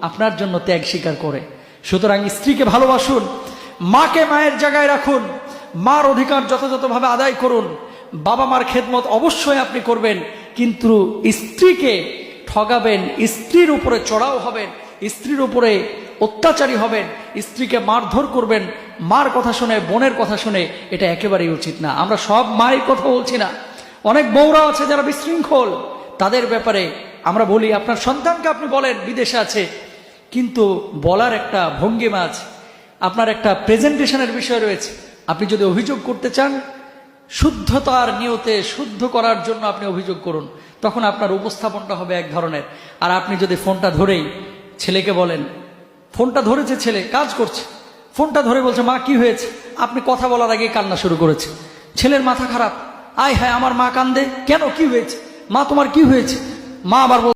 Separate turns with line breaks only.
আপনার জন্য ত্যাগ স্বীকার করে। সুতরাং স্ত্রীকে ভালোবাসুন, মাকে মায়ের জায়গায় রাখুন, মার অধিকার যথাযথভাবে আদায় করুন বাবা মার খেদমত অবশ্যই আপনি করবেন, কিন্তু স্ত্রীকে ঠগাবেন, স্ত্রীর উপরে চড়াও হবেন, স্ত্রীর উপরে অত্যাচারী হবেন, স্ত্রীকে মারধর করবেন, মার কথা শুনে, বোনের কথা শুনে, এটা একেবারেই উচিত না। আমরা সব মায়ের কথা বলছি না। অনেক বউরা আছে যারা বিশৃঙ্খল, তাদের ব্যাপারে আমরা বলি, আপনার সন্তানকে আপনি বলেন, বিদেশে আছে কিন্তু বলার একটা ভঙ্গিমা আছে। আপনার একটা প্রেজেন্টেশনের বিষয় রয়েছে। আপনি যদি অভিযোগ করতে চান, শুদ্ধতার নিয়তে শুদ্ধ করার জন্য আপনি অভিযোগ করুন। তখন আপনার উপস্থাপনটা হবে এক ধরনের। আর আপনি যদি ফোনটা ধরেই ছেলেকে বলেন, ফোনটা ধরেছে ছেলে, কাজ করছে। ফোনটা ধরে বলছে, মা, কি হয়েছে? আপনি কথা বলার আগে কান্না শুরু করেছে ছেলের মাথা খারাপ। আয় হায়, আমার মা কান্দে? কেন? কি হয়েছে? মা, তোমার কি হয়েছে? মা আবার